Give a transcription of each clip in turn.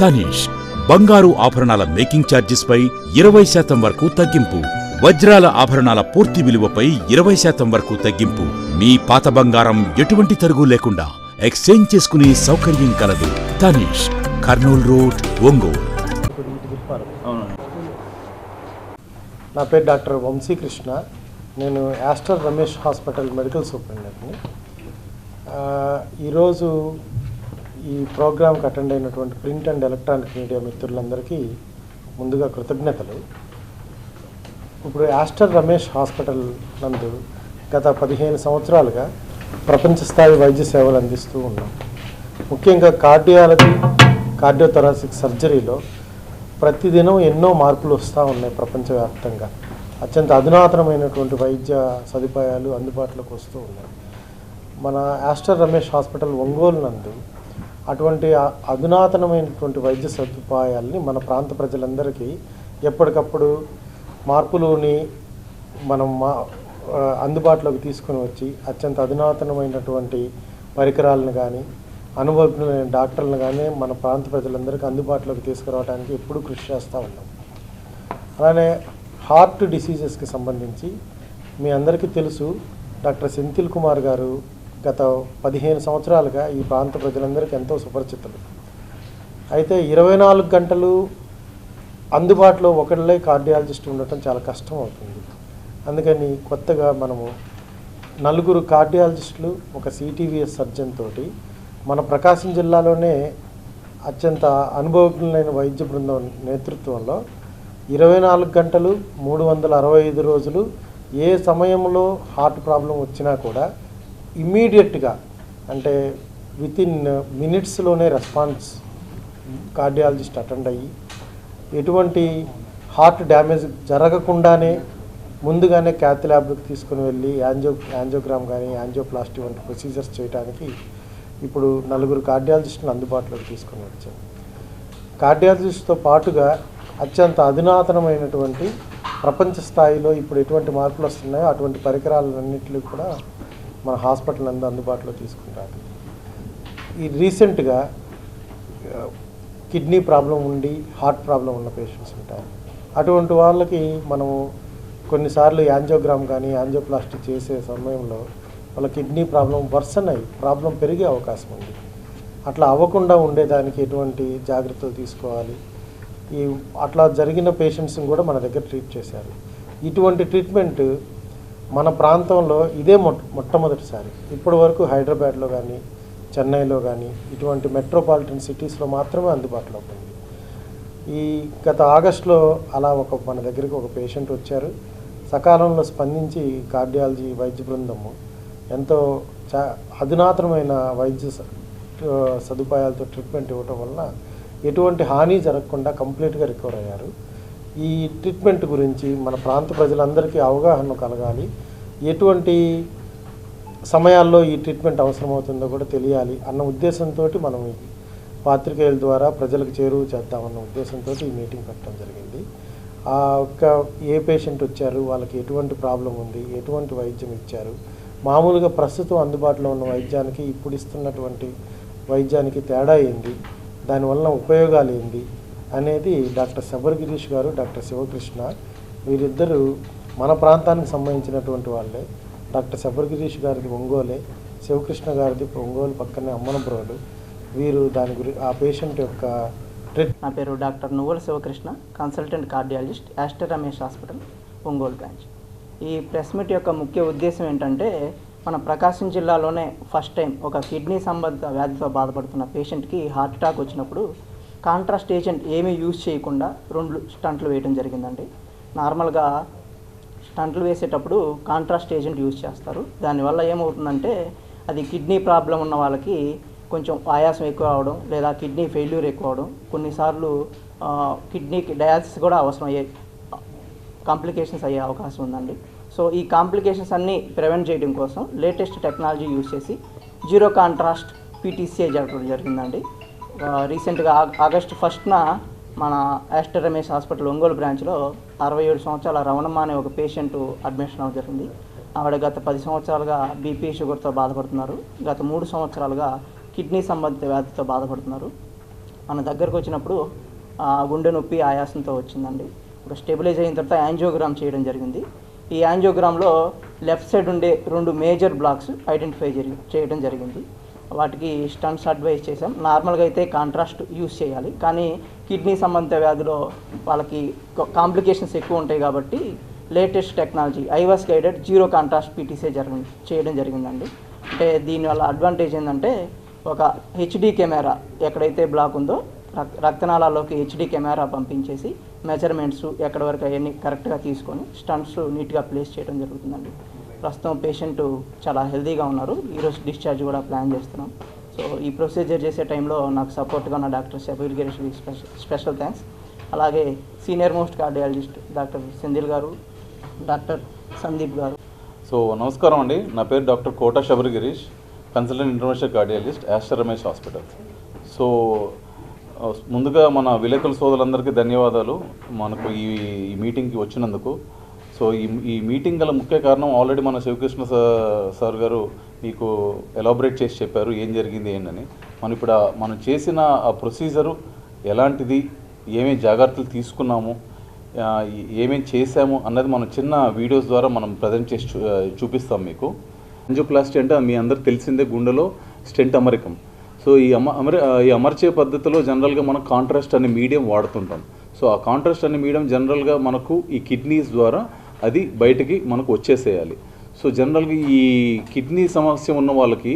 తనీష్ బంగారు ఆభరణాల మేకింగ్ ఛార్జెస్పై ఇరవై శాతం వరకు తగ్గింపు వజ్రాల ఆభరణాల పూర్తి విలువపై ఇరవై శాతం వరకు తగ్గింపు. మీ పాత బంగారం ఎటువంటి తరుగు లేకుండా ఎక్స్చేంజ్ చేసుకునే సౌకర్యం కలదు. తనీష్ కర్నూల్ రోడ్ ఒంగోలు. నా పేరు డాక్టర్ వంశీకృష్ణ. నేను యాస్టర్ రమేష్ హాస్పిటల్ మెడికల్ సూపరింటెండెంట్ని. ఈరోజు ఈ ప్రోగ్రాంకి అటెండ్ అయినటువంటి ప్రింట్ అండ్ ఎలక్ట్రానిక్ మీడియా మిత్రులందరికీ ముందుగా కృతజ్ఞతలు. ఇప్పుడు యాస్టర్ రమేష్ హాస్పిటల్ నందు గత పదిహేను సంవత్సరాలుగా ప్రపంచ స్థాయి వైద్య సేవలు అందిస్తూ ఉన్నాం. ముఖ్యంగా కార్డియాలజీ కార్డియోథొరాసిక్ సర్జరీలో ప్రతిదినం ఎన్నో మార్పులు వస్తూ ఉన్నాయి ప్రపంచవ్యాప్తంగా. అత్యంత అధునాతనమైనటువంటి వైద్య సదుపాయాలు అందుబాటులోకి వస్తూ ఉన్నాయి. మన యాస్టర్ రమేష్ హాస్పిటల్ ఒంగోలు నందు అటువంటి అధునాతనమైనటువంటి వైద్య సదుపాయాల్ని మన ప్రాంత ప్రజలందరికీ ఎప్పటికప్పుడు మార్పులోని మనం మా అందుబాటులోకి తీసుకుని వచ్చి అత్యంత అధునాతనమైనటువంటి పరికరాలను కానీ అనుభవజ్ఞులైన డాక్టర్లను కానీ మన ప్రాంత ప్రజలందరికీ అందుబాటులోకి తీసుకురావడానికి ఎప్పుడూ కృషి చేస్తూ ఉన్నాం. అలానే హార్ట్ డిసీజెస్కి సంబంధించి మీ అందరికీ తెలుసు డాక్టర్ సెంతిల్ కుమార్ గారు గత పదిహేను సంవత్సరాలుగా ఈ ప్రాంత ప్రజలందరికీ ఎంతో సుపరిచితులు. అయితే ఇరవై నాలుగు గంటలు అందుబాటులో ఒకళ్ళే కార్డియాలజిస్ట్ ఉండటం చాలా కష్టం అవుతుంది. అందుకని కొత్తగా మనము నలుగురు కార్డియాలజిస్టులు ఒక సిటీవీఎస్ సర్జన్ తోటి మన ప్రకాశం జిల్లాలోనే అత్యంత అనుభవజ్ఞులైన వైద్య బృందం నేతృత్వంలో ఇరవై నాలుగు గంటలు మూడు వందల అరవై ఐదు రోజులు ఏ సమయంలో హార్ట్ ప్రాబ్లం వచ్చినా కూడా ఇమ్మీడియట్గా అంటే విత్ ఇన్ మినిట్స్లోనే రెస్పాన్స్ కార్డియాలజిస్ట్ అటెండ్ అయ్యి ఎటువంటి హార్ట్ డ్యామేజ్ జరగకుండానే ముందుగానే క్యాత్ ల్యాబ్కి తీసుకుని వెళ్ళి యాంజో యాంజోగ్రామ్ కానీ యాంజోప్లాస్టీ వంటి ప్రొసీజర్స్ చేయడానికి ఇప్పుడు నలుగురు కార్డియాలజిస్టులు అందుబాటులోకి తీసుకుని వచ్చాం కార్డియాలజిస్ట్తో పాటుగా అత్యంత అధునాతనమైనటువంటి ప్రపంచ స్థాయిలో ఇప్పుడు ఎటువంటి మార్పులు వస్తున్నాయో అటువంటి పరికరాలన్నింటినీ కూడా మన హాస్పిటల్ అందరూ అందుబాటులో తీసుకుంటారు. ఈ రీసెంట్గా కిడ్నీ ప్రాబ్లం ఉండి హార్ట్ ప్రాబ్లం ఉన్న పేషెంట్స్ ఉంటారు. అటువంటి వాళ్ళకి మనము కొన్నిసార్లు యాంజోగ్రామ్ కానీ యాంజోప్లాస్టిక్ చేసే సమయంలో వాళ్ళ కిడ్నీ ప్రాబ్లం వర్సన్ అయ్యి ప్రాబ్లం పెరిగే అవకాశం ఉంది. అట్లా అవ్వకుండా ఉండేదానికి ఎటువంటి జాగ్రత్తలు తీసుకోవాలి? ఈ అట్లా జరిగిన పేషెంట్స్ని కూడా మన దగ్గర ట్రీట్ చేశారు. ఇటువంటి ట్రీట్మెంట్ మన ప్రాంతంలో ఇదే మొట్ట మొట్టమొదటిసారి. ఇప్పటి వరకు హైదరాబాద్లో కానీ చెన్నైలో కానీ ఇటువంటి మెట్రోపాలిటన్ సిటీస్లో మాత్రమే అందుబాటులో ఉంది. ఈ గత ఆగస్టులో అలా ఒక మన దగ్గరికి ఒక పేషెంట్ వచ్చారు. సకాలంలో స్పందించి కార్డియాలజీ వైద్య బృందము ఎంతో చా అధునాతనమైన వైద్య స- సదుపాయాలతో ట్రీట్మెంట్ ఇవ్వటం వలన ఎటువంటి హాని జరగకుండా కంప్లీట్గా రికవర్ అయ్యారు. ఈ ట్రీట్మెంట్ గురించి మన ప్రాంత ప్రజలందరికీ అవగాహన కలగాలి. ఎటువంటి సమయాల్లో ఈ ట్రీట్మెంట్ అవసరమవుతుందో కూడా తెలియాలి అన్న ఉద్దేశంతో మనం పాత్రికేయుల ద్వారా ప్రజలకు చేరువ చేద్దామన్న ఉద్దేశంతో ఈ మీటింగ్ పెట్టడం జరిగింది. ఆ యొక్క ఏ పేషెంట్ వచ్చారు వాళ్ళకి ఎటువంటి ప్రాబ్లం ఉంది ఎటువంటి వైద్యం ఇచ్చారు మామూలుగా ప్రస్తుతం అందుబాటులో ఉన్న వైద్యానికి ఇప్పుడు ఇస్తున్నటువంటి వైద్యానికి తేడా ఏంది దానివల్ల ఉపయోగాలు ఏంది అనేది డాక్టర్ శబర్ గిరీష్ గారు డాక్టర్ శివకృష్ణ వీరిద్దరూ మన ప్రాంతానికి సంబంధించినటువంటి వాళ్ళే. డాక్టర్ శబర్ గిరీష్ గారిది ఒంగోలే శివకృష్ణ గారిది ఒంగోలు పక్కనే అమ్మనబ్రోలు వీరు దాని గురి ఆ పేషెంట్ యొక్క నా పేరు doctor Nuvvula Sivakrishna consultant cardiologist Aster Ramesh hospital Ongole branch. ఈ ప్రెస్ మీట్ యొక్క ముఖ్య ఉద్దేశం ఏంటంటే మన ప్రకాశం జిల్లాలోనే ఫస్ట్ టైం ఒక కిడ్నీ సంబంధిత వ్యాధితో బాధపడుతున్న పేషెంట్కి హార్ట్ అటాక్ వచ్చినప్పుడు కాంట్రాస్ట్ ఏజెంట్ ఏమీ యూజ్ చేయకుండా రెండు స్టంట్లు వేయడం జరిగిందండి. నార్మల్గా స్టంట్లు వేసేటప్పుడు కాంట్రాస్ట్ ఏజెంట్ యూజ్ చేస్తారు. దానివల్ల ఏమవుతుందంటే అది కిడ్నీ ప్రాబ్లం ఉన్న వాళ్ళకి కొంచెం ఆయాసం ఎక్కువ అవడం లేదా కిడ్నీ ఫెయిల్యూర్ ఎక్కువ అవడం కొన్నిసార్లు కిడ్నీకి డయాలసిస్ కూడా అవసరం అయ్యే కాంప్లికేషన్స్ అయ్యే అవకాశం ఉందండి. సో ఈ కాంప్లికేషన్స్ అన్నీ ప్రివెంట్ చేయడం కోసం లేటెస్ట్ టెక్నాలజీ యూజ్ చేసి జీరో కాంట్రాస్ట్ పీటీసీఐ జరగడం జరిగిందండి. రీసెంట్గా ఆగస్టు ఫస్ట్న మన యాస్టర్ రమేష్ హాస్పిటల్ ఒంగోలు బ్రాంచ్లో అరవై ఏడు సంవత్సరాల రవణమ్మ అనే ఒక పేషెంట్ అడ్మిషన్ అవ్వడం జరిగింది. ఆవిడ గత పది సంవత్సరాలుగా బీపీ షుగర్తో బాధపడుతున్నారు. గత మూడు సంవత్సరాలుగా కిడ్నీ సంబంధిత వ్యాధితో బాధపడుతున్నారు. మన దగ్గరకు వచ్చినప్పుడు ఆ, గుండె నొప్పి ఆయాసంతో వచ్చిందండి. ఒక స్టెబిలైజ్ అయిన తర్వాత యాంజియోగ్రామ్ చేయడం జరిగింది. ఈ యాంజియోగ్రామ్లో లెఫ్ట్ సైడ్ ఉండే రెండు మేజర్ బ్లాక్స్ ఐడెంటిఫై జరిగి చేయడం జరిగింది. వాటికి స్టంట్స్ అడ్వైజ్ చేసాం నార్మల్గా అయితే కాంట్రాస్ట్ యూస్ చేయాలి. కానీ కిడ్నీ సంబంధిత వ్యాధిలో వాళ్ళకి కాంప్లికేషన్స్ ఎక్కువ ఉంటాయి కాబట్టి latest technology IVUS guided zero contrast PTC జరిగింది చేయడం జరిగిందండి. అంటే దీనివల్ల అడ్వాంటేజ్ ఏంటంటే ఒక హెచ్డి కెమెరా ఎక్కడైతే బ్లాక్ ఉందో రక్- రక్తనాళాల్లోకి హెచ్డి కెమెరా పంపించేసి మెజర్మెంట్స్ ఎక్కడి వరకు అవన్నీ కరెక్ట్గా తీసుకొని స్టంట్స్ నీట్గా ప్లేస్ చేయడం జరుగుతుందండి. ప్రస్తుతం పేషెంట్ చాలా హెల్తీగా ఉన్నారు. ఈరోజు డిశ్చార్జ్ కూడా ప్లాన్ చేస్తున్నాం. సో ఈ ప్రొసీజర్ చేసే టైంలో నాకు సపోర్ట్గా ఉన్న doctor Shabeer Girish special thanks. అలాగే senior most cardiologist doctor Senthil garu doctor Sandeep garu. So నమస్కారం అండి. నా పేరు doctor Kota Sabari Girish consultant international cardiologist Aster Ramesh hospital. So ముందుగా మన విలేకరుల సోదరులందరికీ ధన్యవాదాలు. మనకు ఈ మీటింగ్కి వచ్చినందుకు సో ఈ ఈ మీటింగ్ గల ముఖ్య కారణం ఆల్రెడీ మన శివకృష్ణ సార్ సార్ గారు మీకు ఎలాబరేట్ చేసి చెప్పారు ఏం జరిగింది ఏంటని మనం ఇప్పుడు మనం చేసిన ఆ ప్రొసీజరు ఎలాంటిది ఏమేమి జాగ్రత్తలు తీసుకున్నాము ఏమేమి చేశాము అన్నది మనం చిన్న వీడియోస్ ద్వారా మనం ప్రజెంట్ చేసి చూ- చూపిస్తాం మీకు. అంజియోప్లాస్టీ అంటే మీ అందరికి తెలిసిందే గుండెలో స్టెంట్ అమరికం. సో ఈ అమ అమరి ఈ అమర్చే పద్ధతిలో జనరల్గా మనం కాంట్రాస్ట్ అనే మీడియం వాడుతుంటాం. సో ఆ కాంట్రాస్ట్ అనే మీడియం జనరల్గా మనకు ఈ కిడ్నీస్ ద్వారా అది బయటికి మనకు వచ్చేసేయాలి. సో జనరల్గా ఈ కిడ్నీ సమస్య ఉన్న వాళ్ళకి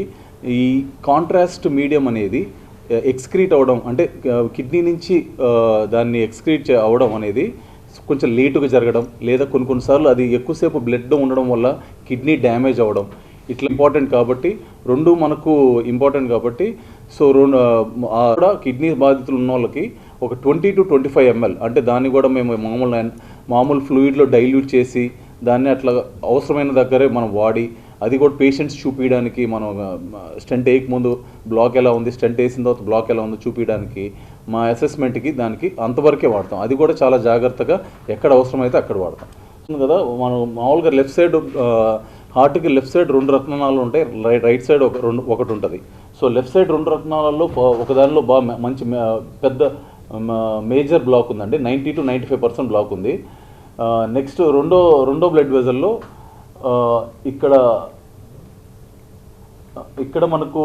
ఈ కాంట్రాస్ట్ మీడియం అనేది ఎక్స్క్రీట్ అవ్వడం అంటే కిడ్నీ నుంచి దాన్ని ఎక్స్క్రీట్ అవ్వడం అనేది కొంచెం లేటుగా జరగడం లేదా కొన్ని కొన్నిసార్లు అది ఎక్కువసేపు బ్లడ్ ఉండడం వల్ల కిడ్నీ డ్యామేజ్ అవ్వడం ఇట్లా ఇంపార్టెంట్ కాబట్టి రెండు మనకు ఇంపార్టెంట్ కాబట్టి సో రెండు కూడా కిడ్నీ బాధితులు ఉన్న వాళ్ళకి ఒక twenty to twenty five ML. అంటే దాన్ని కూడా మేము మామూలు మామూలు ఫ్లూయిడ్లో డైల్యూట్ చేసి దాన్ని అట్లా అవసరమైన దగ్గరే మనం వాడి అది కూడా పేషెంట్స్ చూపించడానికి మనం స్టంట్ వేయక ముందు బ్లాక్ ఎలా ఉంది స్టంట్ వేసిన తర్వాత బ్లాక్ ఎలా ఉందో చూపించడానికి మా అసెస్మెంట్కి దానికి అంతవరకే వాడతాం. అది కూడా చాలా జాగ్రత్తగా ఎక్కడ అవసరమైతే అక్కడ వాడతాం. కదా మనం మామూలుగా లెఫ్ట్ సైడ్ హార్ట్కి లెఫ్ట్ సైడ్ రెండు రత్నాలు ఉంటాయి రైట్ రైట్ సైడ్ ఒక రెండు ఒకటి ఉంటుంది. సో లెఫ్ట్ సైడ్ రెండు రత్నాలలో ఒకదానిలో ఒక దానిలో బాగా మంచి పెద్ద మేజర్ బ్లాక్ ఉందండి. Ninety to ninety five percent block ఉంది. నెక్స్ట్ రెండో రెండో బ్లడ్ వెజల్లో ఇక్కడ ఇక్కడ మనకు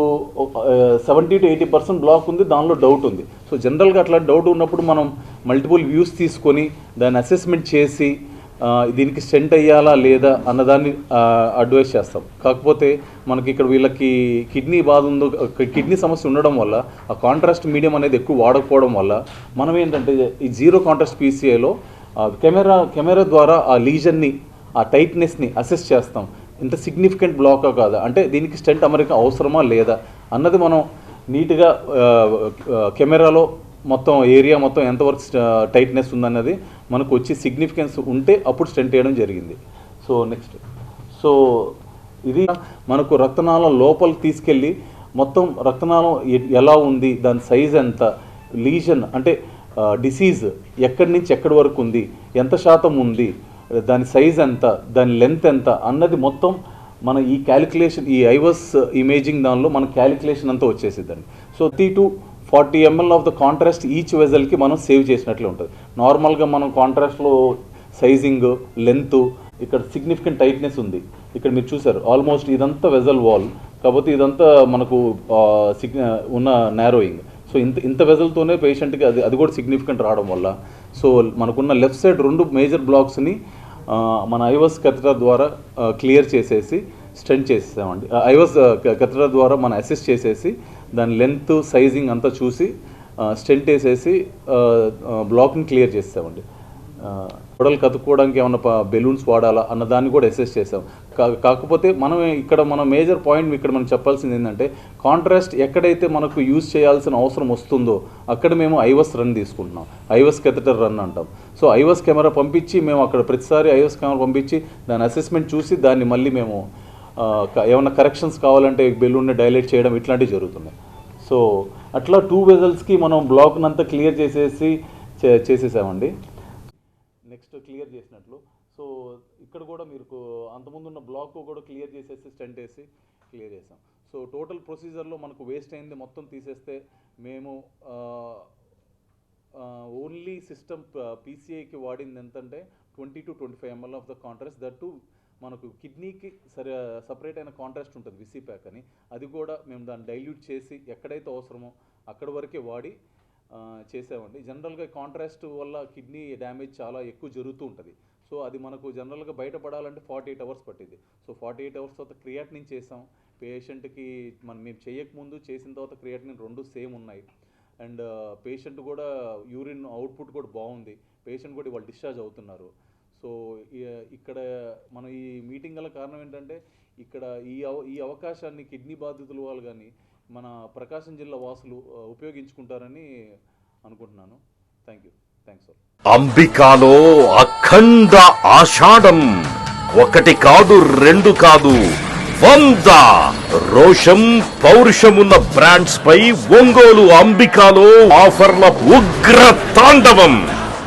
seventy to eighty percent block ఉంది. దానిలో డౌట్ ఉంది. సో జనరల్గా అట్లా డౌట్ ఉన్నప్పుడు మనం మల్టిపుల్ వ్యూస్ తీసుకొని దాన్ని అసెస్మెంట్ చేసి దీనికి స్టెంట్ అయ్యాలా లేదా అన్నదాన్ని అడ్వైస్ చేస్తాం. కాకపోతే మనకి ఇక్కడ వీళ్ళకి కిడ్నీ బాధ ఉందో కిడ్నీ సమస్య ఉండడం వల్ల ఆ కాంట్రాస్ట్ మీడియం అనేది ఎక్కువ వాడకపోవడం వల్ల మనం ఏంటంటే ఈ జీరో కాంట్రాస్ట్ పీసీఐలో కెమెరా కెమెరా ద్వారా ఆ లీజన్ని ఆ టైట్నెస్ని అసెస్ చేస్తాం. ఇంత సిగ్నిఫికెంట్ బ్లాకా కాదా? అంటే దీనికి స్టెంట్ అమరిక అవసరమా లేదా? అన్నది మనం నీట్గా కెమెరాలో మొత్తం ఏరియా మొత్తం ఎంతవరకు టైట్నెస్ ఉందన్నది మనకు వచ్చి సిగ్నిఫికెన్స్ ఉంటే అప్పుడు స్టెంట్ వేయడం జరిగింది. సో నెక్స్ట్ సో ఇది మనకు రక్తనాళం లోపల తీసుకెళ్ళి మొత్తం రక్తనాళం ఎలా ఉంది దాని సైజ్ ఎంత లీజన్ అంటే డిసీజ్ ఎక్కడి నుంచి ఎక్కడి వరకు ఉంది ఎంత శాతం ఉంది దాని సైజ్ ఎంత దాని లెంత్ ఎంత అన్నది మొత్తం మన ఈ క్యాలిక్యులేషన్ ఈ ఐవస్ ఇమేజింగ్ దానిలో మన క్యాలిక్యులేషన్ అంతా వచ్చేసిద్దండి. So the two forty ml of the contrast each వెజల్కి మనం సేవ్ చేసినట్లు ఉంటుంది. నార్మల్గా మనం కాంట్రాస్ట్లో సైజింగ్ లెంత్ ఇక్కడ సిగ్నిఫికెంట్ టైట్నెస్ ఉంది. ఇక్కడ మీరు చూసారు ఆల్మోస్ట్ ఇదంతా వెజల్ వాల్ కాకపోతే ఇదంతా మనకు సిగ్న ఉన్న నారోయింగ్. సో ఇంత ఇంత వెజల్తోనే పేషెంట్కి అది అది కూడా సిగ్నిఫికెంట్ రావడం వల్ల. సో మనకున్న లెఫ్ట్ సైడ్ రెండు మేజర్ బ్లాక్స్ని మన ఐవస్ కథర ద్వారా క్లియర్ చేసేసి స్టెంట్ చేసేసామండి. ఐవస్ కథర ద్వారా మనం అసిస్ట్ చేసేసి దాని లెంత్ సైజింగ్ అంతా చూసి స్టెంట్ వేసేసి బ్లాక్ని క్లియర్ చేసామండి గొడవలు కతుక్కోవడానికి ఏమన్నా బెలూన్స్ వాడాలా అన్న దాన్ని కూడా అసెస్ చేసాం కా- కాకపోతే మనం ఇక్కడ మన మేజర్ పాయింట్ ఇక్కడ మనం చెప్పాల్సింది ఏంటంటే కాంట్రాస్ట్ ఎక్కడైతే మనకు యూజ్ చేయాల్సిన అవసరం వస్తుందో అక్కడ మేము ఐవస్ రన్ తీసుకుంటున్నాం. ఐవస్ కెథటర్ రన్ అంటాం. సో ఐవస్ కెమెరా పంపించి మేము అక్కడ ప్రతిసారి ఐవస్ కెమెరా పంపించి దాని అసెస్మెంట్ చూసి దాన్ని మళ్ళీ మేము ఏమైనా కరెక్షన్స్ కావాలంటే బెలూన్ని డైలేట్ చేయడం ఇట్లాంటివి జరుగుతున్నాయి. సో అట్లా టూ వెజల్స్కి మనం బ్లాక్ని అంతా క్లియర్ చేసేసి చే- చేసేసామండి. నెక్స్ట్ క్లియర్ చేసినట్లు. సో ఇక్కడ కూడా మీరు అంతకుముందు ఉన్న బ్లాక్ కూడా క్లియర్ చేసేసి స్టెంట్ వేసి క్లియర్ చేసాం. సో టోటల్ ప్రొసీజర్లో మనకు వేస్ట్ అయింది మొత్తం తీసేస్తే మేము ఓన్లీ సిస్టమ్ పీసీఐకి వాడింది ఎంతంటే twenty to twenty five ml of the contrast that to మనకు కిడ్నీకి సరే సపరేట్ అయిన కాంట్రాస్ట్ ఉంటుంది విసీ ప్యాక్ అని. అది కూడా మేము దాన్ని డైల్యూట్ చేసి ఎక్కడైతే అవసరమో అక్కడ వరకే వాడి చేసామండి జనరల్గా కాంట్రాస్ట్ వల్ల కిడ్నీ డ్యామేజ్ చాలా ఎక్కువ జరుగుతూ ఉంటుంది. సో అది మనకు జనరల్గా బయటపడాలంటే ఫార్టీ ఎయిట్ అవర్స్ పట్టింది సో ఫార్టీ ఎయిట్ అవర్స్ తర్వాత క్రియాటినిన్ చేసాం. పేషెంట్కి మనం మేము చేయకముందు చేసిన తర్వాత క్రియాటినిన్ రెండు సేమ్ ఉన్నాయి. అండ్ పేషెంట్ కూడా యూరిన్ అవుట్పుట్ కూడా బాగుంది. పేషెంట్ కూడా వాళ్ళు డిశ్చార్జ్ అవుతున్నారు. సో ఇక్కడ మన ఈ మీటింగ్ గల కారణం ఏంటంటే ఇక్కడ ఈ అవ ఈ అవకాశాన్ని కిడ్నీ బాధితులు వాళ్ళు కానీ మన ప్రకాశం జిల్లా వాసులు ఉపయోగించుకుంటారని అనుకుంటున్నాను. Thank you. Thanks sir. అంబికాలో అఖండ ఆషాఢం. ఒకటి కాదు రెండు కాదు. వంద రోషం పౌరుషమున్న బ్రాండ్స్ పై ఒంగోలు అంబికాలో ఆఫర్ల ఉగ్ర తాండవం.